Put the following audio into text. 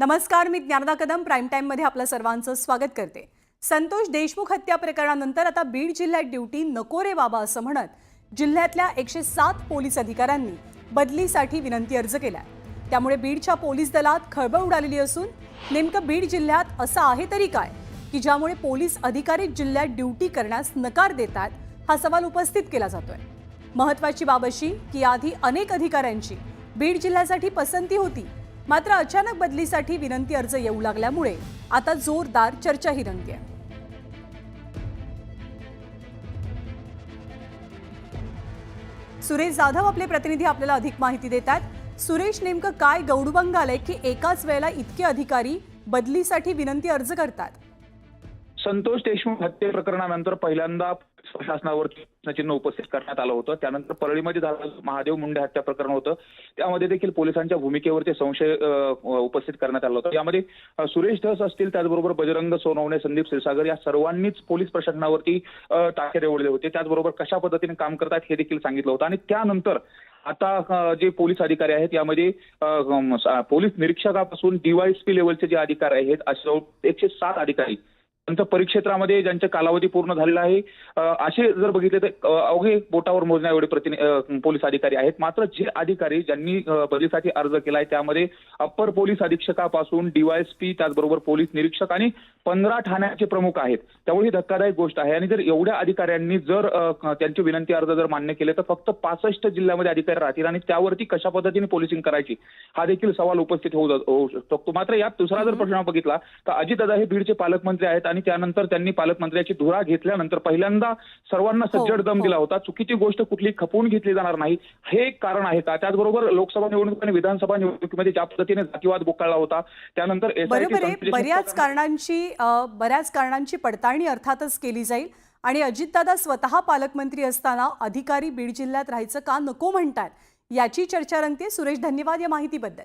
नमस्कार मी ज्ञानदा कदम प्राईम टाईममध्ये आपलं सर्वांचं स्वागत करते. संतोष देशमुख हत्या प्रकरणानंतर आता बीड जिल्ह्यात ड्युटी नको रे बाबा असं म्हणत जिल्ह्यातल्या एकशे सात पोलीस अधिकाऱ्यांनी बदलीसाठी विनंती अर्ज केला त्यामुळे बीडच्या पोलीस दलात खळबळ उडालेली असून नेमकं बीड जिल्ह्यात असं आहे तरी काय? की ज्यामुळे पोलीस अधिकारी जिल्ह्यात ड्युटी करण्यास नकार देतात हा सवाल उपस्थित केला जातोय. महत्वाची बाब अशी की आधी अनेक अधिकाऱ्यांची बीड जिल्ह्यासाठी पसंती होती मात्र अचानक बदलीसाठी विनंती अर्ज येऊ लागल्यामुळे आता जोरदार चर्चाही रंगते सुरेश जाधव आपले प्रतिनिधी आपल्याला अधिक माहिती देतात. सुरेश नेमकं काय गौडबंग आलंय की एकाच वेळेला इतके अधिकारी बदलीसाठी विनंती अर्ज करतात? संतोष देशमुख हत्ये प्रकरणानंतर पहिल्यांदा प्रशासनावर चिन्ह उपस्थित करण्यात आलं होतं. त्यानंतर परळीमध्ये झालं महादेव मुंडे हत्या प्रकरण होतं. त्यामध्ये देखील पोलिसांच्या भूमिकेवरती संशय उपस्थित करण्यात आला होता. यामध्ये सुरेश धस असतील त्याचबरोबर बजरंग सोनवणे संदीप क्षीरसागर या सर्वांनीच पोलीस प्रशासनावरती अ, टाके रेवडले होते. त्याचबरोबर कशा पद्धतीने काम करतात हे देखील सांगितलं होतं. आणि त्यानंतर आता जे पोलीस अधिकारी आहेत यामध्ये पोलीस निरीक्षकापासून डीवायएसपी लेवलचे जे अधिकारी आहेत असे एकशे सात अधिकारी त्यांचं परिक्षेत्रामध्ये ज्यांचे कालावधी पूर्ण झालेला आहे असे जर बघितले तर अवघे बोटावर मोजण्या एवढे प्रति पोलीस अधिकारी आहेत. मात्र जे अधिकारी ज्यांनी बदलीसाठी अर्ज केलाय त्यामध्ये अप्पर पोलीस अधीक्षकापासून डीवायएसपी त्याचबरोबर पोलीस निरीक्षक आणि पंधरा ठाण्याचे प्रमुख आहेत. त्यामुळे ही धक्कादायक गोष्ट आहे. आणि जर एवढ्या अधिकाऱ्यांनी जर त्यांचे विनंती अर्ज जर मान्य केले तर फक्त पासष्ट जिल्ह्यामध्ये अधिकारी राहतील आणि त्यावरती कशा पद्धतीने पोलिसिंग करायची हा देखील सवाल उपस्थित होऊ होऊ शकतो. मात्र यात दुसरा जर प्रश्न बघितला तर अजितदादा हे बीडचे पालकमंत्री आहेत आणि त्यानंतर त्यांनी पालकमंत्र्याची धुरा घेतल्यानंतर पहिल्यांदा सर्वांना हो, सज्जड दम हो. दिला होता. चुकीची गोष्ट कुठली खपवून घेतली जाणार नाही. हे एक कारण आहे का? त्याचबरोबर लोकसभा निवडणूक आणि विधानसभा निवडणुकीमध्ये ज्या पद्धतीने जातीवाद बोकाळला होता त्यानंतर बऱ्याच कारणांची बऱ्याच कारणांची पडताळणी अर्थातच केली जाईल. आणि अजितदादा स्वतः पालकमंत्री असताना अधिकारी बीड जिल्ह्यात राहायचं का नको म्हणतात याची चर्चा रंगते. सुरेश धन्यवाद या माहितीबद्दल.